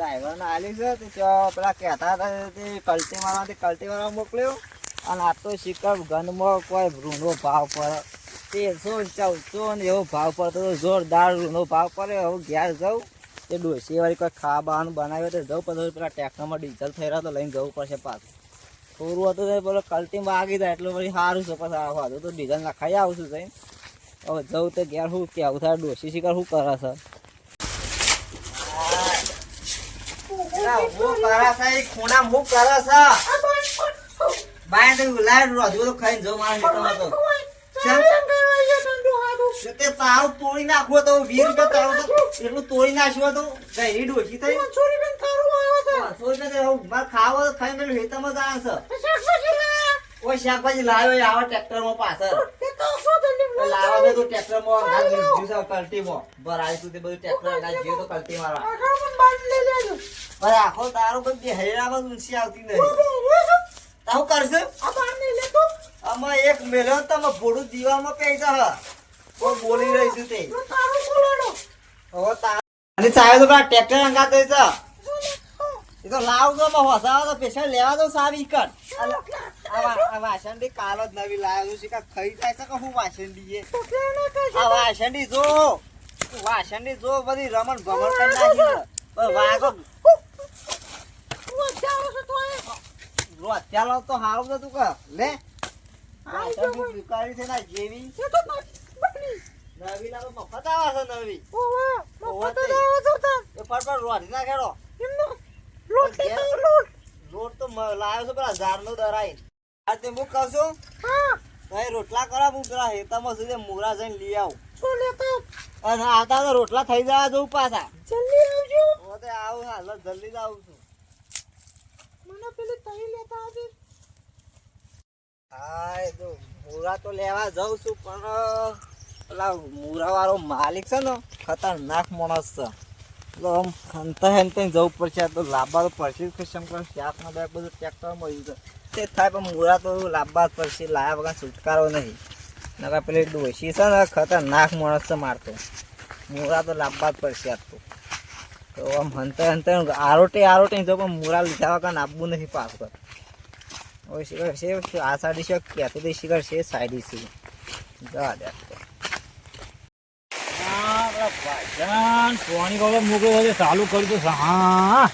ડ્રાઈવરને આલી છે, તે ત્યાં પેલા કહેતા હતા તે કલ્ટી મારવાથી કલ્ટી મોકલ્યો. અને આ તો શિકર ગનમાં કોઈ રૂનો ભાવ પડે. તેરસો ચૌદસો ને એવો ભાવ પડતો જોરદાર રૂનો ભાવ પડે. હવે ઘેર જાઉં, તે ડોસીવાળી કોઈ ખાવા બનાવ્યું તો જવું પછી પેલા ટ્રેક્ટરમાં ડીઝલ થઈ રહ્યો તો લઈને જવું પડશે પાછું. થોડું હતું તો પેલો કલ્ટી વાગી જાય એટલે પછી સારું છે, પછી આવા હતું તો ડીઝલ નખાઈ આવું છું હવે જવું તો ઘેર શું કેવું થાય ડોસી શિકાર શું કરે છે? હું કરે છે એ ખૂણા હું કરે છે બાય તો લાય રોજુ તો ખાઈને જવું મારા હેઠળ તો. તો તે તારું તોડી નાખવો તો વીર રૂપિયા તારું તો એટલું તોડી નાખ્યો તો ગઈ ડોસી થઈ? તો હવે મારે ખાવો તો ખાઈ પેલું હેતમાં જ છે. શાકભાજી લાવ્યો આવા ટ્રેક્ટરમાં પાછળ. લાવો દે તો છે કલ્ટીમાં ભરાય તું તે બધું ટ્રેક્ટર અંગાત જીવ તો કલ્ટી મારવા. પણ આખો તારો કોઈ હેરામાં ઊંચી આવતી નહીં તારું કરશે? આમાં એક મેલો તમે ભોડું દીવામાં પૈસા હ. બોલી રહી છું તે? હવે તાર અને સાહેબ તો પેલા ટ્રેક્ટર અંગાત છે. એ તો લાવ દો માં હોસાવા તો પેશન્ટ લેવા દો સારી કર આ વા- કાલો જ નવી લાવ્યો છું કે ખાઈ જાય છે કે હું વાસણડી એ આ જો. વાસણડી જો બધી રમણ ભમણ કરી નાખી પણ વાગો રોત્યાલો તો હારું નતું કે. લે. વાસણડી વિકારી છે ના જેવી. નવી લાવો મફત આવે છે નવી. ફટ રોટી ના ખેડો લોટ તો લાવ્યો છે પેલા ઝાડનો દરાઈ આ તે હું કહું છું ભાઈ રોટલા કરા હું પેલા હેતામાં સુધી મુરા જઈને લઈ આવું. અને આતા તો રોટલા થઈ જવા જવું પાછા. જલ્દી આવજો. ઓતે આવું હાલ જલ્દી જ આવું છું. હા એ તો મુરા તો લેવા જાઉં છું પણ પેલા મુરા વાળો માલિક છે ને ખતરનાક માણસ છે. એટલે આમ હંતા હંતા જવું પડશે. તો લાંબા તો પડશે જ શંકર શાકના બેગ બધું ટ્રેક્ટર મળ્યું છે તે. થાય પણ મૂળા તો લાંબા જ પડશે. લાવ્યા વગર છુટકારો નહીં. નકા પેલી ડોસી છે ને, ખતરનાક માણસ છે મારતો મૂળા તો લાંબા જ પડશે આજ તો. તો આમ હંતા હંતા આરોટે આરોટે જો પણ મુરા લીધા વગર આપવું નથી પાછળ ઓય શિખર છે, આ સાઈડ છે કહેતો તો શિખર છે? સાઈડ છે. જવા દે તો. ભાઈજાન, પાણી બાબા મૂક્યો છે ચાલુ કર્યું તો છે. હા.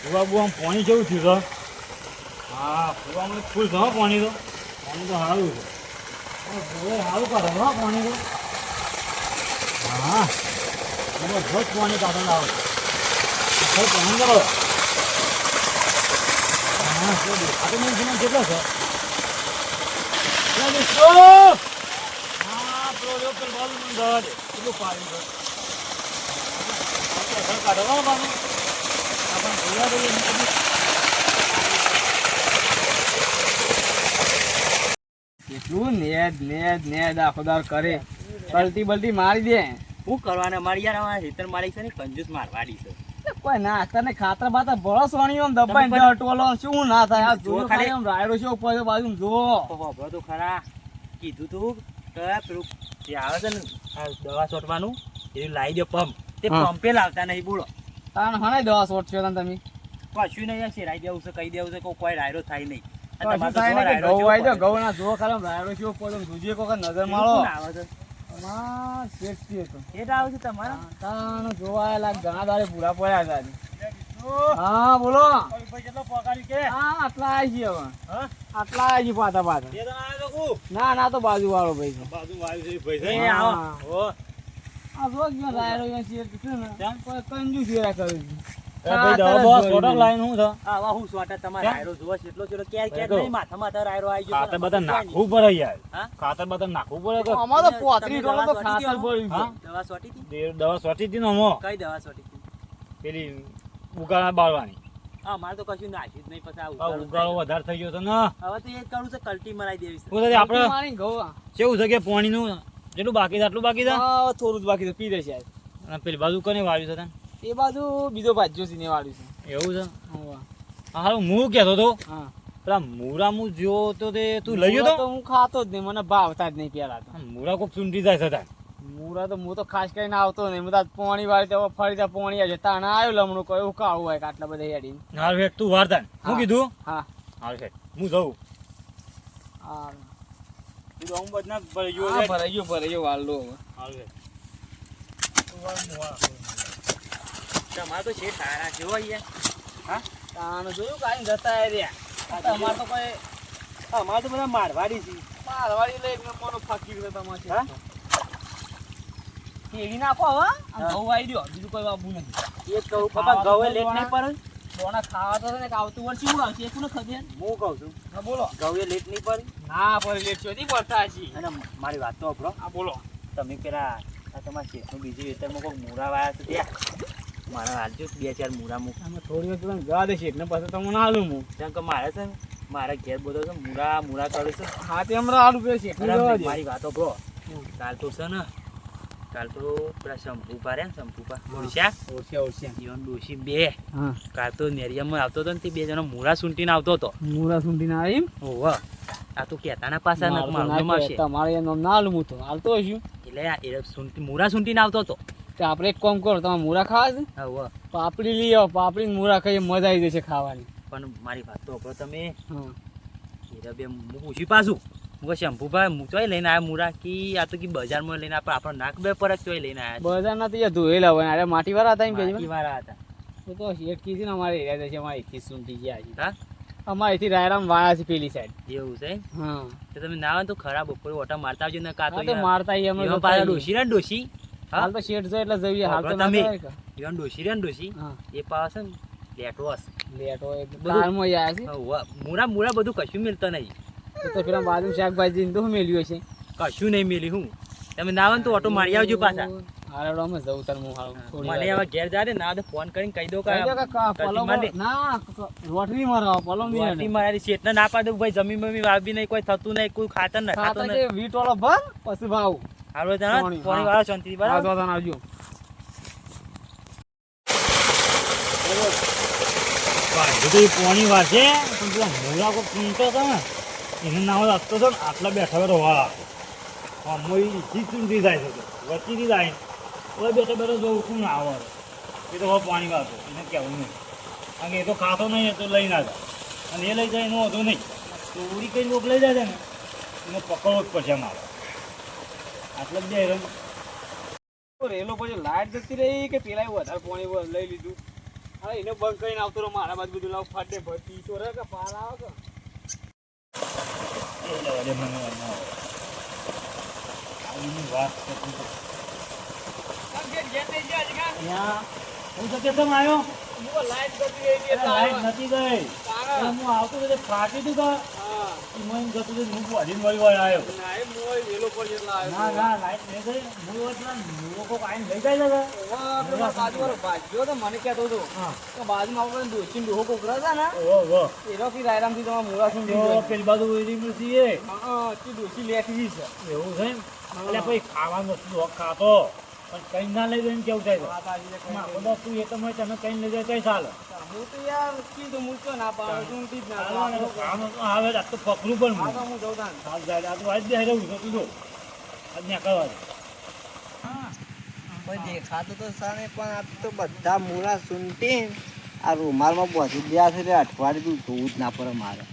ફુવા બુવા, પાણી કેવું થયું છે? હા ફુવામાં ફૂલ થવા પાણી તો. પાણી તો સારું છે. સારું કરે હા પાણી તો. હા. જબરદસ્ત પાણી કાઢો લાવો. આખો પાણી કરો. હા તો મને છે કેટલો છે? હા, પેલો પેલો બાજુ મને દવા દે કેટલું પાણી છે આપણે ઘર કાઢો હો બાબુ આપણે જોયા દઈએ કેટલું નેદ નેદ નેદ આખોદાર કરે. પલટી બલટી મારી દે. હું કરવાને? મારી યાર અમારા હેતર મારી છે ને કંજૂસ મારવાડી છે. કોઈ ના ને ખાતર બાતર ભરો સોણીઓ આમ દબાઈને તમે ટોલો શું ના થાય? આ જો ખાલી. આમ રાયરો છે ઉપર બાજુ જો તો તો ખરા. કીધું તું કે પેલું જે આવે છે ને આ દવા છોટવાનું એ લાવી દે પંપ. તે હા. પંપે લાવતા નહીં બોલો. તાણ હણે દવા સોટશો તને તમે. કશું નહીં શેરાઈ દેવું છે કહી દેવું છે કે કોઈ રાયડો થાય નહીં. ને છે છે છે તો છે પાછા પાછા. બાજુ વાળો ભાઈ બાજુ વાયુ ભાઈ દવા બવા જોઈ છોડક લીધી. લાઈન હું છે આવા હું? સોટા તો. તો તો તો હતી ને કઈ દવા સોટી પેલી ઉગાડા બાળવાની. હા મારે તો કશું નાખ્યું જ નહીં પછી થાય. વધારે થઈ ગયો ને? હવે તો એ કરું છે કલટી મરાઈ દેવી છે આપણે કેવું છે કે પાણીનું જેટલું બાકી છે આટલું બાકી છે? હા, થોડું જ બાકી છે. પી દે છે અને પેલી બાજુ કને વાળ્યું છે તને? એ બાજુ બીજો ભાજ્યો છે ને વાળ્યું છે. એવું છે? હા હા હારું હું કહેતો તો હા. પેલા મૂરા મૂરામું જો તો તે તું લઈ ગયો તો? તો હું ખાતો જ નહીં મને ભાવતા જ નહીં પેલા તો. મૂરા કોક ચૂંટી જાય છે મુરા તો હું તો ખાસ કરીને આવતો નહીં. બધા પોણી વાળી તો ફરી ત્યાં પોણી આવે તાણે આવ્યો લમણું કયું કાવું હોય આટલા બધા હેડી હાલ હેઠ તું વાર્તા હા. હું. કીધું? હા. હાલ હેઠ હું જઉં. હા. હું ગયો હા, ગયો ગયો વાલો હવે. હાલ. તમારે તો શેઠ સારા છે. હો? અહીંયા તાણે જોયું કાંઈ જતા રહ્યા તમારે તો કોઈ અમારે તો બધા મારવાડી છે. મારવાડી લઈ એક નંબરનો ફકીર છે તમારે હા? કેવી નાખો હવે. ઘઉં આવી બીજું કોઈ બાબુ નથી એક કહું ઘઉં લેટ નહીં પડે? બોના ખાવા તો છે આવતું વર્ષે શું આવશે એ કોને ખબર? હું કહું છું. હા બોલો. ઘઉં લેટ નહીં પડી. ના પર લેટ છો નહીં પડતા હજી. અને મારી વાત તો સાંભળો. હા બોલો. તમે પેલા આ તમારા શેઠનું બીજું વેતરમાં કોઈ મૂરા વાયા છે ત્યાં? મારા હાલજો બે ચાર મૂરા મૂક. થોડી વાર તમને જવા દેશે એટલે પછી ના હાલું હું. કેમ કે મારે છે ને મારા ઘેર બધો છે મૂરા મૂરા કરે છે. હા તે હમણાં હાલું પેલું છે મારી વાતો બ્રો કાલ તો છે ને કાલ તો પેલા શંભુ પા રહ્યા ને શંભુ પા ઓળશ્યા? ઓળખ્યા ઓળખ્યા જીવન ડોશી બે. હા. કાલ તો નેરિયામાં આવતો હતો ને તે બે જણા મૂરા સૂંટીને આવતો હતો. મુરા સુંટીને આવી એમ? આ તો નક તો મારું ના કહેવાય. આવશે તમારે એનું નાલ ના તો. હાલતો હશું એટલે આ એ સૂંટી મૂરા સૂંટીને આવતો હતો. તો આપણે એક કામ કરો તમે મૂરા ખાવા છે? હા. પાપડી લઈ આવો પાપડી ને મુરા ખાઈએ મજા આવી જશે ખાવાની. પણ મારી વાત તો તમે. હા. હીરા બે હું પૂછી પાછું. હું શંભુભાઈ હું ચોય લઈને આવ્યા મુરા કી આ તો કી બજારમાં લઈને આપણે આપણો નાક બે પર ચોય લઈને આવ્યા બજાર ના તો ધોયેલા હોય અરે માટી વાળા હતા એમ બાકી વાળા હતા. તો તો શેઠ કીધી ને અમારે એરિયા છે અમારે એથી સુંટી ગયા છે. હા? અમારે અહીંથી રાયરામ વાળા છે પેલી સાઈડ એવું છે હા. તો તમે ના તો ખરાબ બપોરે ઓટા મારતા આવજો ને કાતો તો મારતા ઈ અમે પાછા. ડોશી ને ડોશી? હાલ તો શેઠ છે એટલે જઈએ હાલ તો તમે. ઈવન ડોશી રે ને ડોશી? એ પાછો ને લેટો હશે. લેટ બધું. કારમાં આયા છે. હા. મૂરા મૂરા બધું કશું મિલતો નહીં. તો પેલા બાજુ શાકભાજી તો મેલ્યું છે કશું નહીં મેલી હું. તમે ના આવે તો ઓટો મારી આવજો પાછા. હારે અમે જવું તાર હું હાલ મને. હવે ઘેર જા રે ના તો ફોન કરીને કહી દો કે કે કા- ના રોટરી મારા પલો ની વાટી મારી શેઠને ના પાડે ભાઈ જમીન બમી વાવી નહીં કોઈ થતું નહીં કોઈ ખાતર ન ખાતો નહીં વીટ વાળો ભર પછી ભાવ હાલો જાણ પાણી વાળો શાંતિ બરાબર? આવજો. પાણી વાસે પણ પેલા મોરા કોઈ પીતો ને. એને નામ રાખતો હતો ને, આટલા બેઠા બેઠો વાળા હા મોઈ ઈથી ચૂંટી જાય છે વચીથી જાય. હવે બેઠો બેઠો જોઉં શું ના આવે. એ તો હવે પાણી વાળતો. એને કહેવું નહીં. કારણ કે એ તો ખાતો નહીં, એ તો લઈ ના જાય. અને એ લઈ જાય એનો વધુ નહીં. તો ઉડી કઈ લોક લઈ જાય છે ને, એને પકડવો જ પડશે મારે આટલે જ હેરાન રેલો પછી લાઈટ જતી રહી કે પેલા વધારે પાણી લઈ લીધું. હા, એને બંધ કરીને આવતો રહો મારા બાજુ બધું લાવ, ફાટે, ભરતી. ચોરે કે પાર આવે કે? એ જવા દે મને ના આવે. આવીની વાત કરતી તો. હું તો કેમ આવ્યો લાઈટ નથી ગઈ. એટલે હું આવતો ફાટી હતું કે જતો હતું હું વાડીને વળી વળી આવ્યો ના એ મોય વેલો પર જેટલા ના ના લાઈટ નહીં ગઈ હું એટલા લોકો આઈને લઈ જાય છે ઓવા પેલા બાજુવાળો ભાગ્યો તો મને કહેતો હતો હા. કે બાજુમાં આપણે ડોસીને ડોહો કોકરા હતા ને? ઓહો ઓહો. એનો થી રાયરામથી તમારા મોરા સુન સુધી પેલી બાજુ એરી મળતી એ. હા તે દોચી લેખી છે એવું છે? એટલે કોઈ ખાવાનું વસ્તુ ખાતો. પણ કઈ ના લઈ જાય કેવું થાય બધા તું એ તમે તને કઈ લઈ જાય કઈ ચાલે. હું તો યાર કીધું મૂકતો ના પાડું તું ઊંધી જ ના તો આવે આ તો પકડું પણ હા. તો હું જઉં તાન. હાલ જાય આ તો આજ બે રહેવું છે તું જો. આજ ત્યાં કરવા દે. કોઈ દેખાતું તો સામે પણ આ તો બધા મૂળા સૂંટી આ રૂમાલમાં બોધી ગયા છે એટલે અઠવાડિયું જોવું જ ના પડે મારે.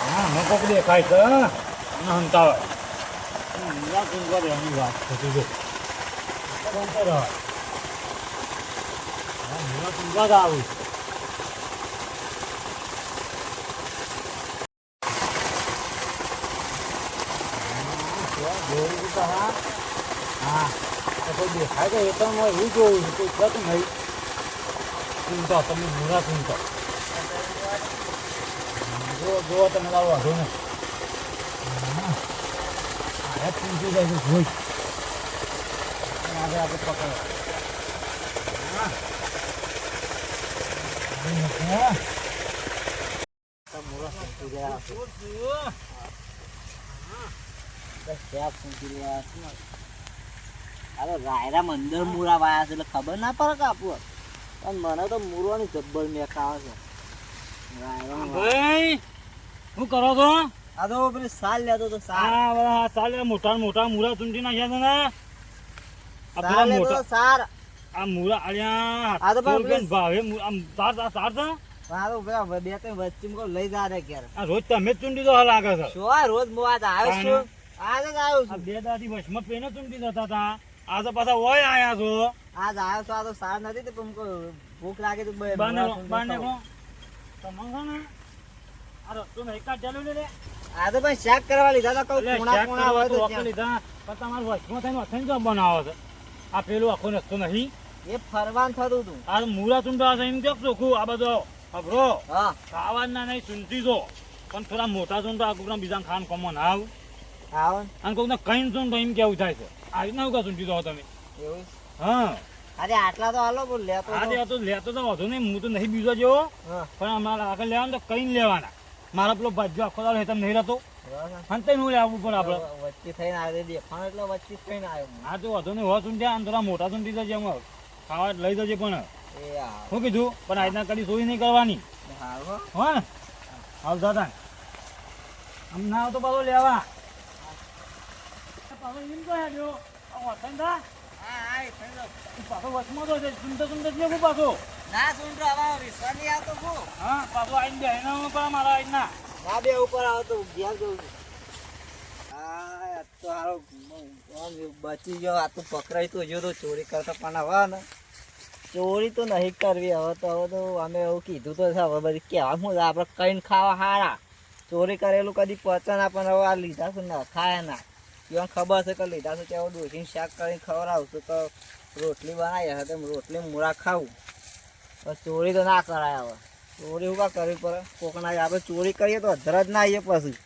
હા મેં કોક દેખાય છે હંતાવે. મૂળા કુંકવા દેવાની વાત તું જો કોણ તો રહે હા મૂળા કુંકવા જ આવું જોયું તો હા હા તો કોઈ દેખાય તો એ તો મેં એવું જોયું છે કોઈ છે તો નહીં ચૂંટો તમે મૂળા ચૂંટો જો જો તમે લાવો વાંધો નહીં હા પૂછી જાય છે જોઈ આગળ આપણે પકડો. અરે અંદર મૂળા વાયા છે એટલે ખબર ના પડે કે આપણું પણ મને તો મૂળવાની જબ્બર મેક આવે છે ભાઈ શું કરો છો? આ તો પેલી સાલ લેતો તો સાલ. મોટા મોટા મૂરા ચૂંટી નાખ્યા છે ને. પેલા મોટા. તો સાર. આ મૂળા અલ્યા આ તો પણ ભાવે? આમ સાર સાર સાર છે? મારું પેલા બે ત્રણ વચ્ચે મૂકો લઈ જા રે ઘેર. આ રોજ તમે ચૂંટી દો લાગે છે. શું રોજ આજ આવ્યો છું? આજ જ આવ્યો છું. બે દાદી વચમાં પેને ચૂંટી જતા હતા. આ તો પાછા ઓય આયા છો. આજ આવ્યો છું આ તો સાર નથી તો પણ ભૂખ લાગે તો બાને બાને કો તમે છે ને? આ રસ્તો નહીં ચાલુ લે લે. આ તો પણ શાક કરવા લીધા હતા હોય તો તો. લીધા. પણ તમારું થઈને વથઈને જો બનાવો છે. આ પેલું આખો રસ્તો નહીં. એ ફરવાનું થતું હતું આ મૂરા ચૂંટા છે એમ કેમ ચોખ્ખું? આ બધો અભરો હા. ખાવાના નહીં ચૂંટી જો. પણ થોડા મોટા ચૂંટો આ કોકના બીજા ખાન કોમન આવ. આવ ને. અને કોકના કઈ ચૂંટો એમ કેવું થાય છે? આ રીતના કા ચૂંટી દો તમે? એવું હા. અરે આટલા તો હાલો બોલ લેતો આ તો. લેતો તો વધુ નહીં હું તો નહીં બીજો જેવો. પણ અમારે આગળ લેવાનું તો કઈ લેવાના. મારા પેલો ભાજ્યો આખો દાડો હેતમ નહીં રહેતો. અને હું લેવું પડે આપણે. વચ્ચે થઈને આવ્યો દેખાણ એટલે વચ્ચે થઈને આવ્યો હા. તો વધુ નહીં હો ચૂંટ્યા અને થોડા મોટા સુધી જજે એમ ખાવા લઈ જજે પણ. એ હા. શું કીધું? પણ આજના કદી સોઈ નહીં કરવાની. હો. હો ને. હાલ દાદા. આમ ના આવતો પાછો લેવા. પાછો એમ તો હા, હા, પાછો વચમાં તો છે લેવું પાછો. ના હવે વિશ્વાસ નહીં આવતો. હા મારા આજના ના બે ઉપર આવતો ઘેર હા, આ તો હારો બચી ગયો. આ તો પકડાઈ તો જો તો ચોરી કરતા પણ આવવાના ને. ચોરી તો નહીં કરવી. હવે તો હવે તો અમે એવું કીધું તો હવે બધી કહેવા શું આપણે કઈને ખાવા હારા. ચોરી કરેલું કદી પચન આપણને હવે આ લીધા છે ને ખાય ના. એવા ખબર છે કે લીધા કે ત્યાં ડોસીને શાક કરીને ખવડાવશું તો રોટલી બનાવી હશે તો રોટલી મૂળા ખાવું. ચોરી તો ના કરાય હવે. ચોરી શું કા કરવી પડે? કોકના આપણે ચોરી કરીએ તો અધર જ ના આવીએ પછી.